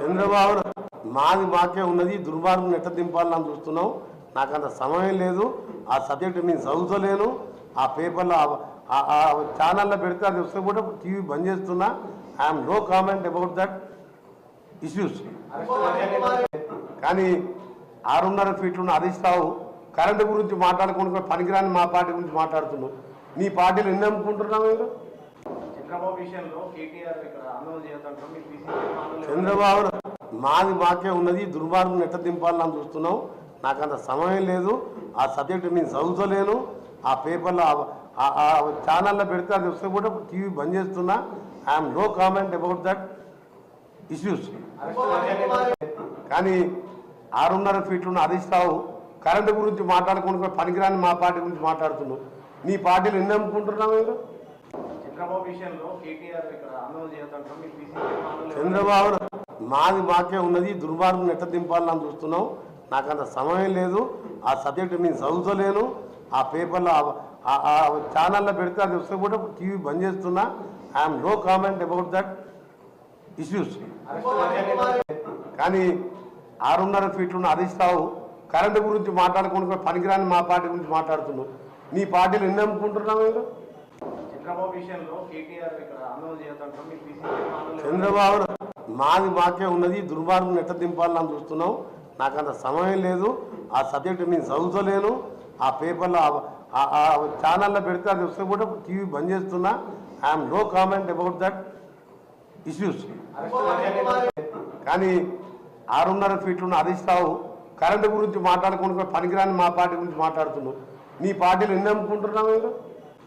చంద్రబాబు మాది మాకే ఉన్నది దుర్మార్గం ఎట్ట దింపాలని చూస్తున్నాం. నాకు అంత సమయం లేదు. ఆ సబ్జెక్ట్ నేను చదువుతలేను. ఆ పేపర్లో ఛానల్లో పెడితే అది వస్తే కూడా టీవీ బంద్ చేస్తున్నా. I'm no comment about that issues కానీ ఆరున్నర ఫీట్లు ఉన్న హరీష్ రావు కరెంటు గురించి మాట్లాడుకుంటున్నా పనికిరాని మా పార్టీ గురించి మాట్లాడుతున్నావు నీ పార్టీలు ఎన్ని అమ్ముకుంటున్నావు మీరు చంద్రబాబు మాది మాకే ఉన్నది దుర్మార్గం ఎట్ట దింపాలని చూస్తున్నాం. నాకు అంత సమయం లేదు. ఆ సబ్జెక్ట్ నేను చదువుతలేను. ఆ పేపర్లో ఛానల్లో పెడితే అది వస్తే కూడా టీవీ బంద్ చేస్తున్నా. I'm no comment about that issues కానీ ఆరున్నర ఫీట్లు ఉన్న హరీష్ రావు కరెంటు గురించి మాట్లాడుకుంటూ పనికిరాని మా పార్టీ గురించి మాట్లాడుతున్నావు నీ పార్టీలు ఎన్ని అమ్ముకుంటున్నావు మీరు చంద్రబాబు విషయంలో కేటీఆర్ ఇక్కడ ఆందోళన చంద్రబాబు మాది మాకే ఉన్నది దుర్మార్గం ఎట్ట దింపాలని చూస్తున్నాం. నాకు అంత సమయం లేదు. ఆ సబ్జెక్ట్ నేను చదువుతలేను. ఆ పేపర్లో ఆ- ఛానల్లో పెడితే అది వస్తే కూడా టీవీ బంద్ చేస్తున్నా. I'm no comment about that issues కానీ ఆరున్నర ఫీట్లు ఉన్న హరీష్ రావు కరెంటు గురించి మాట్లాడుకుంటున్నా పనికిరాని మా పార్టీ గురించి మాట్లాడుతున్నావు నీ పార్టీలు ఎన్ని నమ్ముకుంటున్నావు మీరు చంద్రబాబు మాది మాకే ఉన్నది దుర్మార్గం ఎట్ట దింపాలని చూస్తున్నాం. నాకు అంత సమయం లేదు. ఆ సబ్జెక్ట్ నేను చదువుతలేను. ఆ పేపర్లో ఆ- ఛానల్లో పెడితే అది వస్తే కూడా టీవీ బంద్ చేస్తున్నా. I'm no comment about that issues కానీ ఆరున్నర ఫీట్లు ఉన్న హరీష్ రావు కరెంటు గురించి మాట్లాడుకుంటూ పనికిరాని మా పార్టీ గురించి మాట్లాడుతున్నావు నీ పార్టీలు ఎన్ని అమ్ముకుంటున్నావు మీరు